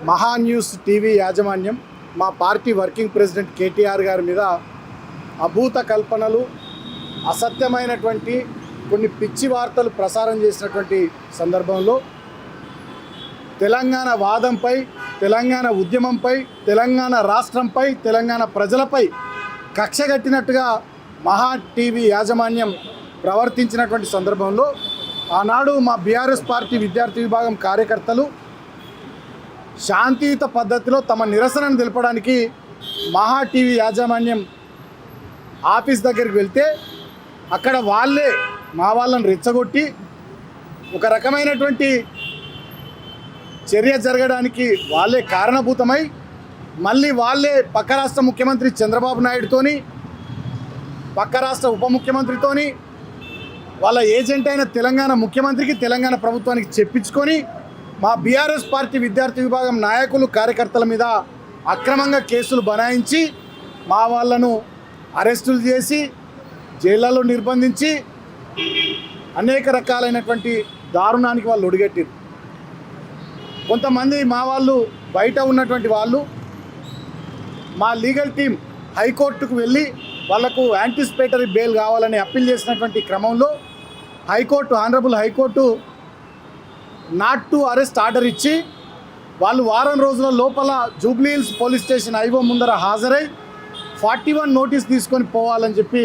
మహా news TV యాజమాన్యం మా పార్టీ వర్కింగ్ ప్రెసిడెంట్ కేటీఆర్ గారి మీద అభూత కల్పనలు అసత్యమైనటువంటి కొన్ని పిచ్చి వార్తలు ప్రసారం చేసినటువంటి సందర్భంలో తెలంగాణ వాదంపై తెలంగాణ ఉద్యమంపై తెలంగాణ రాష్ట్రంపై తెలంగాణ ప్రజలపై కక్షగట్టినట్టుగా మహా టీవీ యాజమాన్యం ప్రవర్తించినటువంటి సందర్భంలో ఆనాడు మా బీఆర్ఎస్ పార్టీ విద్యార్థి విభాగం కార్యకర్తలు శాంతియుత పద్ధతిలో తమ నిరసనను తెలపడానికి మహా టీవీ యాజమాన్యం ఆఫీస్ దగ్గరికి వెళ్తే అక్కడ వాళ్ళే మా వాళ్ళని రెచ్చగొట్టి ఒక రకమైనటువంటి చర్య జరగడానికి వాళ్ళే కారణభూతమై మళ్ళీ వాళ్ళే పక్క రాష్ట్ర ముఖ్యమంత్రి చంద్రబాబు నాయుడుతోని పక్క రాష్ట్ర ఉప ముఖ్యమంత్రితోని వాళ్ళ ఏజెంట్ అయిన తెలంగాణ ముఖ్యమంత్రికి తెలంగాణ ప్రభుత్వానికి చెప్పించుకొని మా బీఆర్ఎస్ పార్టీ విద్యార్థి విభాగం నాయకులు కార్యకర్తల మీద అక్రమంగా కేసులు బనాయించి మా వాళ్ళను అరెస్టులు చేసి జైళ్ళలో నిర్బంధించి అనేక రకాలైనటువంటి దారుణానికి వాళ్ళు ఒడిగట్టారు కొంతమంది మా వాళ్ళు బయట ఉన్నటువంటి వాళ్ళు మా లీగల్ టీం హైకోర్టుకు వెళ్ళి వాళ్ళకు యాంటిసిపేటరీ బెయిల్ కావాలని అప్పీల్ చేసినటువంటి క్రమంలో high court honourable high court not to arrest order ఇచ్చి వాళ్ళు వారం రోజుల లోపల Jubilee Hills police station IO ముందర హాజరై ఫార్టీ వన్ నోటీస్ తీసుకొని పోవాలని చెప్పి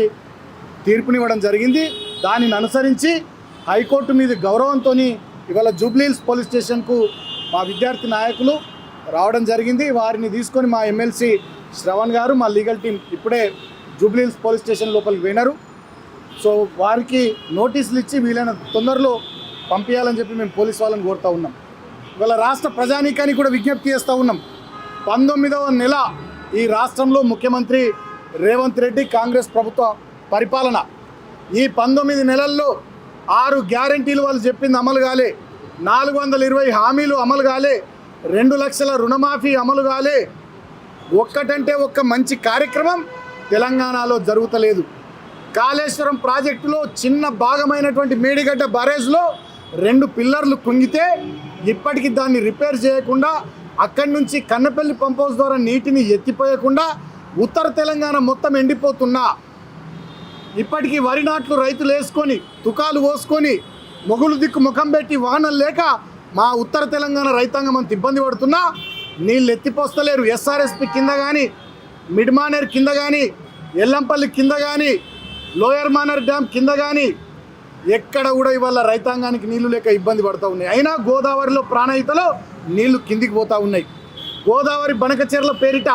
తీర్పునివ్వడం జరిగింది. దానిని అనుసరించి హైకోర్టు మీద గౌరవంతో ఇవాళ జూబ్లీ హిల్స్ పోలీస్ స్టేషన్కు మా విద్యార్థి నాయకులు రావడం జరిగింది. వారిని తీసుకొని మా ఎమ్మెల్సీ శ్రవణ్ గారు మా లీగల్ టీం ఇప్పుడే జూబ్లీ హిల్స్ పోలీస్ స్టేషన్ లోపలికి వినరు సో వారికి నోటీసులు ఇచ్చి వీలైన తొందరలో పంపించాలని చెప్పి మేము పోలీస్ వాళ్ళని కోరుతూ ఉన్నాం. ఇవాళ రాష్ట్ర ప్రజానీకానికి కూడా విజ్ఞప్తి చేస్తూ ఉన్నాం. పంతొమ్మిదవ నెల ఈ రాష్ట్రంలో ముఖ్యమంత్రి రేవంత్ రెడ్డి కాంగ్రెస్ ప్రభుత్వ పరిపాలన. ఈ పంతొమ్మిది నెలల్లో ఆరు గ్యారంటీలు వాళ్ళు చెప్పింది అమలు కాలే. నాలుగు వందల ఇరవై హామీలు అమలు కాలే. రెండు లక్షల రుణమాఫీ అమలు కాలే. ఒక్కటంటే ఒక్క మంచి కార్యక్రమం తెలంగాణలో జరుగుతలేదు. కాళేశ్వరం ప్రాజెక్టులో చిన్న భాగమైనటువంటి మేడిగడ్డ బ్యారేజ్లో రెండు పిల్లర్లు కుంగితే ఇప్పటికి దాన్ని రిపేర్ చేయకుండా అక్కడి నుంచి కన్నపల్లి పంప్ హౌస్ ద్వారా నీటిని ఎత్తిపోయకుండా ఉత్తర తెలంగాణ మొత్తం ఎండిపోతున్నా ఇప్పటికీ వరి నాట్లు రైతులు వేసుకొని తుకాలు పోసుకొని మొగులు దిక్కు ముఖం పెట్టి వాహనం లేక మా ఉత్తర తెలంగాణ రైతాంగం అంత ఇబ్బంది పడుతున్నా నీళ్ళు ఎత్తిపోస్తలేరు. ఎస్ఆర్ఎస్పి కింద కానీ మిడ్మానేర్ కింద కానీ ఎల్లంపల్లి కింద కానీ లోయర్ మానర్ డ్యామ్ కింద కానీ ఎక్కడ కూడా ఇవాళ రైతాంగానికి నీళ్ళు లేక ఇబ్బంది పడుతూ ఉన్నాయి. అయినా గోదావరిలో ప్రాణహితలో నీళ్ళు కిందికి పోతూ ఉన్నాయి. గోదావరి బనకచెర్ల పేరిట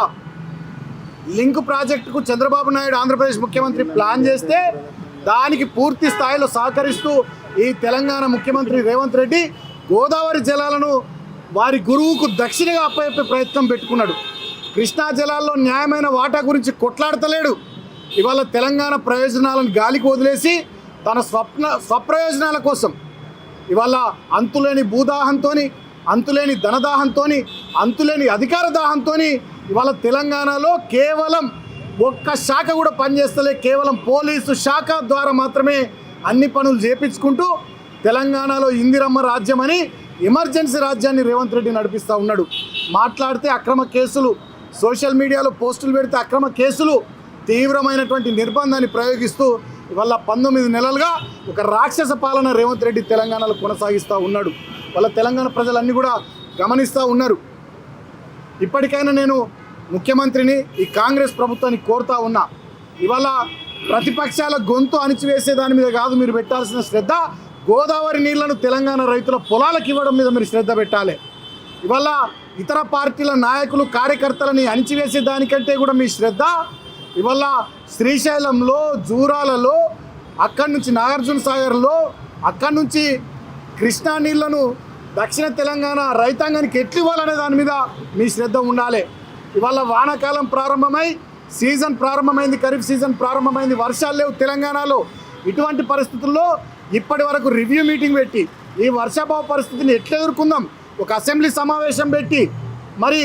లింక్ ప్రాజెక్టుకు చంద్రబాబు నాయుడు ఆంధ్రప్రదేశ్ ముఖ్యమంత్రి ప్లాన్ చేస్తే దానికి పూర్తి స్థాయిలో సహకరిస్తూ ఈ తెలంగాణ ముఖ్యమంత్రి రేవంత్ రెడ్డి గోదావరి జలాలను వారి గురువుకు దక్షిణగా అప్పయప్పే ప్రయత్నం పెట్టుకున్నాడు. కృష్ణా జలాల్లో న్యాయమైన వాటా గురించి కొట్లాడతలేడు. ఇవాళ తెలంగాణ ప్రయోజనాలను గాలికి వదిలేసి తన స్వప్న స్వప్రయోజనాల కోసం. ఇవాళ అంతులేని భూదాహంతో అంతులేని ధనదాహంతో అంతులేని అధికార దాహంతో ఇవాళ తెలంగాణలో కేవలం ఒక్క శాఖ కూడా పనిచేస్తలే. కేవలం పోలీసు శాఖ ద్వారా మాత్రమే అన్ని పనులు చేపించుకుంటూ తెలంగాణలో ఇందిరమ్మ రాజ్యం అని ఎమర్జెన్సీ రాజ్యాన్ని రేవంత్ రెడ్డి నడిపిస్తూ ఉన్నాడు. మాట్లాడితే అక్రమ కేసులు సోషల్ మీడియాలో పోస్టులు పెడితే అక్రమ కేసులు తీవ్రమైనటువంటి నిర్బంధాన్ని ప్రయోగిస్తూ ఇవాళ పంతొమ్మిది నెలలుగా ఒక రాక్షస పాలన రేవంత్ రెడ్డి తెలంగాణలో కొనసాగిస్తూ ఉన్నాడు. వాళ్ళ తెలంగాణ ప్రజలన్నీ కూడా గమనిస్తూ ఉన్నారు. ఇప్పటికైనా నేను ముఖ్యమంత్రిని ఈ కాంగ్రెస్ ప్రభుత్వాన్ని కోరుతా ఉన్నా. ఇవాళ ప్రతిపక్షాల గొంతు అణిచివేసే దాని మీద కాదు మీరు పెట్టాల్సిన శ్రద్ధ. గోదావరి నీళ్ళను తెలంగాణ రైతుల పొలాలకు ఇవ్వడం మీద మీరు శ్రద్ధ పెట్టాలి. ఇవాళ ఇతర పార్టీల నాయకులు కార్యకర్తలని అణిచివేసే దానికంటే కూడా మీ శ్రద్ధ ఇవాళ శ్రీశైలంలో జూరాలలో అక్కడి నుంచి నాగార్జున సాగర్లో అక్కడి నుంచి కృష్ణా నీళ్ళను దక్షిణ తెలంగాణ రైతాంగానికి ఎట్లు ఇవ్వాలనే దాని మీద మీ శ్రద్ధ ఉండాలి. ఇవాళ వానాకాలం ప్రారంభమై సీజన్ ప్రారంభమైంది ఖరీఫ్ సీజన్ ప్రారంభమైంది వర్షాలు లేవు తెలంగాణలో. ఇటువంటి పరిస్థితుల్లో ఇప్పటి వరకు రివ్యూ మీటింగ్ పెట్టి ఈ వర్షాభావ పరిస్థితిని ఎట్లా ఎదుర్కొందాం? ఒక అసెంబ్లీ సమావేశం పెట్టి మరి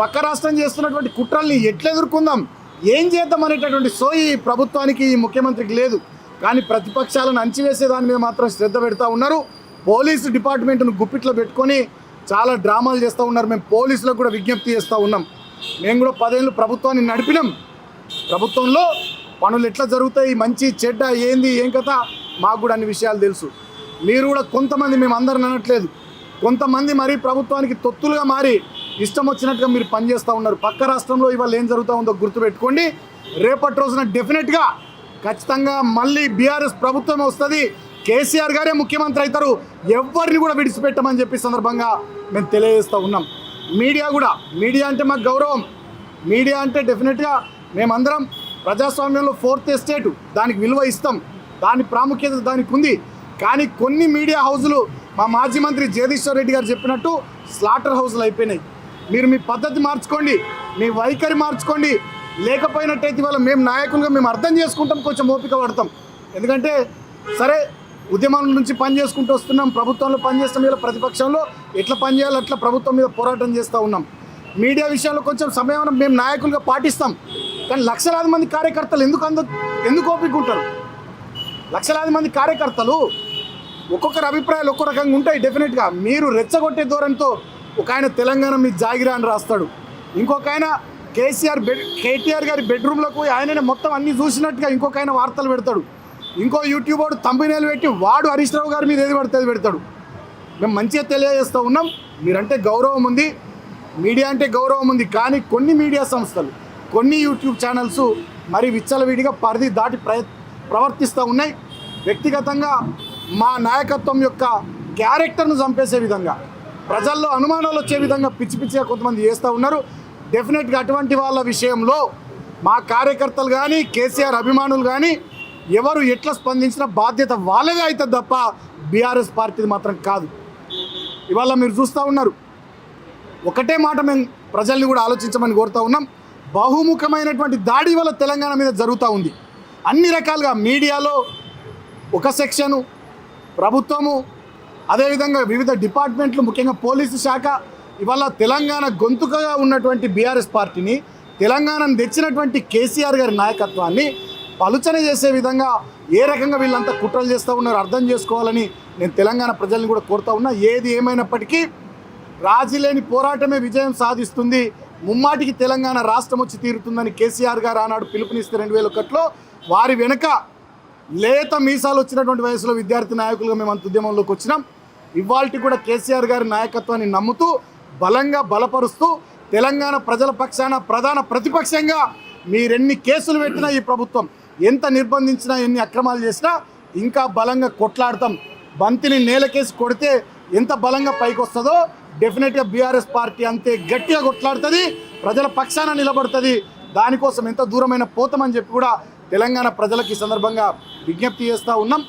పక్క రాష్ట్రం చేస్తున్నటువంటి కుట్రల్ని ఎట్లా ఎదుర్కొందాం? ఏం చేద్దాం అనేటటువంటి సోయి ఈ ప్రభుత్వానికి ఈ ముఖ్యమంత్రికి లేదు. కానీ ప్రతిపక్షాలను అంచివేసే దాని మీద మాత్రం శ్రద్ధ పెడతా ఉన్నారు. పోలీసు డిపార్ట్మెంట్ను గుప్పిట్లో పెట్టుకొని చాలా డ్రామాలు చేస్తూ ఉన్నారు. మేము పోలీసులకు కూడా విజ్ఞప్తి చేస్తూ ఉన్నాం. మేము కూడా పదేళ్ళు ప్రభుత్వాన్ని నడిపినాం. ప్రభుత్వంలో పనులు ఎట్లా జరుగుతాయి? మంచి చెడ్డ ఏంది ఏం కథ? మాకు కూడా అన్ని విషయాలు తెలుసు. మీరు కూడా కొంతమంది మేము అందరిని అనట్లేదు. కొంతమంది మరి ప్రభుత్వానికి తొత్తులుగా మారి ఇష్టం వచ్చినట్టుగా మీరు పనిచేస్తూ ఉన్నారు. పక్క రాష్ట్రంలో ఇవాళ ఏం జరుగుతూ ఉందో గుర్తుపెట్టుకోండి. రేపటి రోజున డెఫినెట్గా ఖచ్చితంగా మళ్ళీ బీఆర్ఎస్ ప్రభుత్వం వస్తుంది. కేసీఆర్ గారే ముఖ్యమంత్రి అవుతారు. ఎవరిని కూడా విడిచిపెట్టమని చెప్పి సందర్భంగా మేము తెలియజేస్తూ ఉన్నాం. మీడియా కూడా మీడియా అంటే మాకు గౌరవం. మీడియా అంటే డెఫినెట్గా మేమందరం ప్రజాస్వామ్యంలో ఫోర్త్ ఎస్టేట్. దానికి విలువ ఇస్తాం. దాని ప్రాముఖ్యత దానికి ఉంది. కానీ కొన్ని మీడియా హౌజులు మా మాజీ మంత్రి జగదీశ్వర్ రెడ్డి గారు చెప్పినట్టు స్లాటర్ హౌస్లు అయిపోయినాయి. మీరు మీ పద్ధతి మార్చుకోండి మీ వైఖరి మార్చుకోండి. లేకపోయినట్టయితే ఇవాళ మేము నాయకులుగా మేము అర్థం చేసుకుంటాం కొంచెం ఓపిక పడతాం. ఎందుకంటే సరే ఉద్యమం నుంచి పని చేసుకుంటూ వస్తున్నాం ప్రభుత్వంలో పనిచేస్తాం ఇలా ప్రతిపక్షంలో ఎట్లా పనిచేయాలి అట్లా ప్రభుత్వం మీద పోరాటం చేస్తూ ఉన్నాం. మీడియా విషయంలో కొంచెం సమయం మేము నాయకులుగా పాటిస్తాం. కానీ లక్షలాది మంది కార్యకర్తలు ఎందుకు అందు ఎందుకు ఓపిక ఉంటారు లక్షలాది మంది కార్యకర్తలు ఒక్కొక్కరి అభిప్రాయాలు ఒక్కో రకంగా ఉంటాయి డెఫినెట్గా మీరు రెచ్చగొట్టే ధోరణితో ఒక ఆయన తెలంగాణ మీ జాగిరా అని రాస్తాడు. ఇంకొక ఆయన కేసీఆర్ బెడ్ కేటీఆర్ గారి బెడ్రూమ్లకు ఆయననే మొత్తం అన్ని చూసినట్టుగా ఇంకొక ఆయన వార్తలు పెడతాడు. ఇంకో యూట్యూబ్ వాడు తంబినేలు పెట్టి వాడు హరీష్ రావు గారి మీద ఏది పడితే అది పెడతాడు. మేము మంచిగా తెలియజేస్తూ ఉన్నాం. మీరంటే గౌరవం ఉంది. మీడియా అంటే గౌరవం ఉంది. కానీ కొన్ని మీడియా సంస్థలు కొన్ని యూట్యూబ్ ఛానల్స్ మరి విచ్చలవిడిగా పరిధి దాటి ప్రయ ప్రవర్తిస్తూ ఉన్నాయి. వ్యక్తిగతంగా మా నాయకత్వం యొక్క క్యారెక్టర్ను చంపేసే విధంగా ప్రజల్లో అనుమానాలు వచ్చే విధంగా పిచ్చి పిచ్చిగా కొంతమంది చేస్తూ ఉన్నారు. డెఫినెట్గా అటువంటి వాళ్ళ విషయంలో మా కార్యకర్తలు కానీ కేసీఆర్ అభిమానులు కానీ ఎవరు ఎట్లా స్పందించిన బాధ్యత వాళ్ళదే అవుతుంది తప్ప బీఆర్ఎస్ పార్టీది మాత్రం కాదు. ఇవాళ మీరు చూస్తూ ఉన్నారు. ఒకటే మాట మేము ప్రజల్ని కూడా ఆలోచించమని కోరుతూ ఉన్నాం. బహుముఖమైనటువంటి దాడి వల్ల తెలంగాణ మీద జరుగుతూ ఉంది. అన్ని రకాలుగా మీడియాలో ఒక సెక్షను ప్రభుత్వము అదేవిధంగా వివిధ డిపార్ట్మెంట్లు ముఖ్యంగా పోలీసు శాఖ ఇవాళ తెలంగాణ గొంతుకగా ఉన్నటువంటి బీఆర్ఎస్ పార్టీని తెలంగాణను తెచ్చినటువంటి కేసీఆర్ గారి నాయకత్వాన్ని పలుచన చేసే విధంగా ఏ రకంగా వీళ్ళంతా కుట్రలు చేస్తూ ఉన్నారో అర్థం చేసుకోవాలని నేను తెలంగాణ ప్రజల్ని కూడా కోరుతా ఉన్నా. ఏది ఏమైనప్పటికీ రాజీ లేని పోరాటమే విజయం సాధిస్తుంది. ముమ్మాటికి తెలంగాణ రాష్ట్రం వచ్చి తీరుతుందని కేసీఆర్ గారు ఆనాడు పిలుపునిస్తే రెండు వేల ఒకటిలో వారి వెనుక లేత మీసాలు వచ్చినటువంటి వయసులో విద్యార్థి నాయకులుగా మేము అంత ఉద్యమంలోకి వచ్చినాం. ఇవాళ కూడా కేసీఆర్ గారి నాయకత్వాన్ని నమ్ముతూ బలంగా బలపరుస్తూ తెలంగాణ ప్రజల పక్షాన ప్రధాన ప్రతిపక్షంగా మీరెన్ని కేసులు పెట్టినా ఈ ప్రభుత్వం ఎంత నిర్బంధించినా ఎన్ని అక్రమాలు చేసినా ఇంకా బలంగా కొట్లాడతాం. బంతిని నేలకేసి కొడితే ఎంత బలంగా పైకి వస్తుందో డెఫినెట్గా బీఆర్ఎస్ పార్టీ అంతే గట్టిగా కొట్లాడుతుంది ప్రజల పక్షాన నిలబడుతుంది. దానికోసం ఎంత దూరమైన పోతామని చెప్పి కూడా తెలంగాణ ప్రజలకు ఈ సందర్భంగా విజ్ఞప్తి చేస్తూ ఉన్నాం.